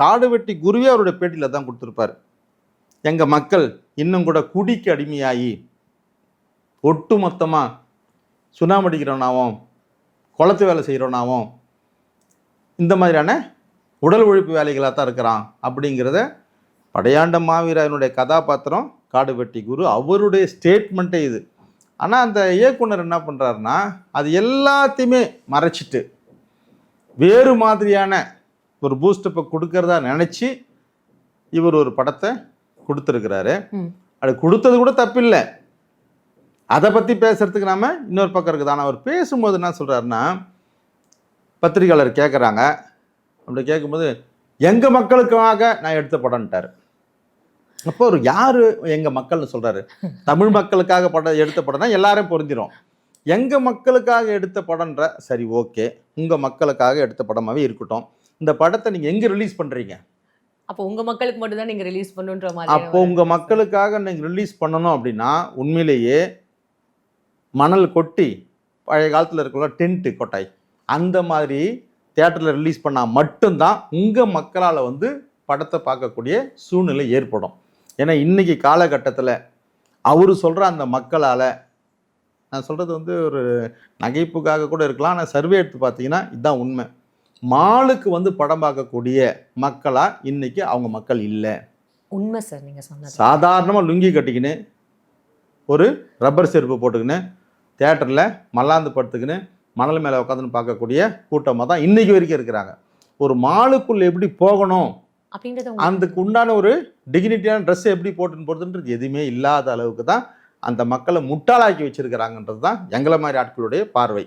காடு வெட்டி குருவே அவருடைய பேட்டியில் தான் கொடுத்துருப்பார். எங்கள் மக்கள் இன்னும் கூட குடிக்கு அடிமையாகி ஒட்டு மொத்தமாக சுண்ணாம்பு அடிக்கிறவனாவும் குளத்து வேலை செய்கிறவனாவும் இந்த மாதிரியான உடல் உழைப்பு வேலைகளாக தான் இருக்கிறான் அப்படிங்கிறத படையாண்ட மாவீரனுடைய கதாபாத்திரம் காடுவெட்டி குரு அவருடைய ஸ்டேட்மெண்ட்டே இது. ஆனால் அந்த இயக்குனர் என்ன பண்ணுறாருன்னா அது எல்லாத்தையுமே மறைச்சிட்டு வேறு மாதிரியான ஒரு பூஸ்டப்பை கொடுக்கறதா நினச்சி இவர் ஒரு படத்தை கொடுத்துருக்கிறாரு. அது கொடுத்தது கூட தப்பில்லை. அதை பற்றி பேசுறதுக்கு நாம இன்னொரு பக்கம் இருக்குது. ஆனால் அவர் பேசும்போது என்ன சொல்கிறாருன்னா பத்திரிகையாளர் கேட்குறாங்க அப்படி கேட்கும்போது எங்கள் மக்களுக்காக நான் எடுத்த படம்ட்டார். அப்போ ஒரு யார் எங்கள் மக்கள்னு சொல்கிறாரு தமிழ் மக்களுக்காக படம் எடுத்த படம்னா எல்லாரும் புரிஞ்சிடும் எங்கள் மக்களுக்காக எடுத்த படம்ன்ற சரி ஓகே. உங்கள் மக்களுக்காக எடுத்த படமாகவே இருக்கட்டும். இந்த படத்தை நீங்கள் எங்கே ரிலீஸ் பண்ணுறீங்க அப்போ உங்க மக்களுக்கு மட்டும் தான் நீங்க ரிலீஸ் பண்ணுன்ற அப்போ மாதிரி உங்கள் மக்களுக்காக நீங்கள் ரிலீஸ் பண்ணணும் அப்படின்னா உண்மையிலேயே மணல் கொட்டி பழைய காலத்தில் இருக்கிற டென்ட்டு கொட்டாய் அந்த மாதிரி தியேட்டரில் ரிலீஸ் பண்ணால் மட்டும்தான் உங்கள் மக்களால் வந்து படத்தை பார்க்கக்கூடிய சூழ்நிலை ஏற்படும். ஏன்னா இன்றைக்கி காலகட்டத்தில் அவர் சொல்கிற அந்த மக்களால் நான் சொல்கிறது வந்து ஒரு நகைப்புக்காக கூட இருக்கலாம் ஆனால் சர்வே எடுத்து பார்த்தீங்கன்னா இதுதான் உண்மை. மாலுக்கு வந்து படம் பார்க்கக்கூடிய மக்களாக இன்றைக்கி அவங்க மக்கள் இல்லை. உண்மை சார் நீங்க சொன்னது. சாதாரணமாக லுங்கி கட்டிக்கின்னு ஒரு ரப்பர் செருப்பு போட்டுக்கின்னு தேட்டரில் மல்லாந்து படுத்துக்கின்னு மணல் மேலே உட்காந்துன்னு பார்க்கக்கூடிய கூட்டமாக தான் இன்றைக்கி வரைக்கும் இருக்கிறாங்க. ஒரு மாலுக்குள்ளே எப்படி போகணும்? அதுக்கு உண்டான ஒரு டிக்னிட்டியான ட்ரெஸ் எப்படி போட்டுன்னு போகிறதுன்றது எதுவுமே இல்லாத அளவுக்கு தான் அந்த மக்களை முட்டாளாக்கி வச்சிருக்கிறாங்கன்றது தான் எங்களை மாதிரி ஆட்களுடைய பார்வை.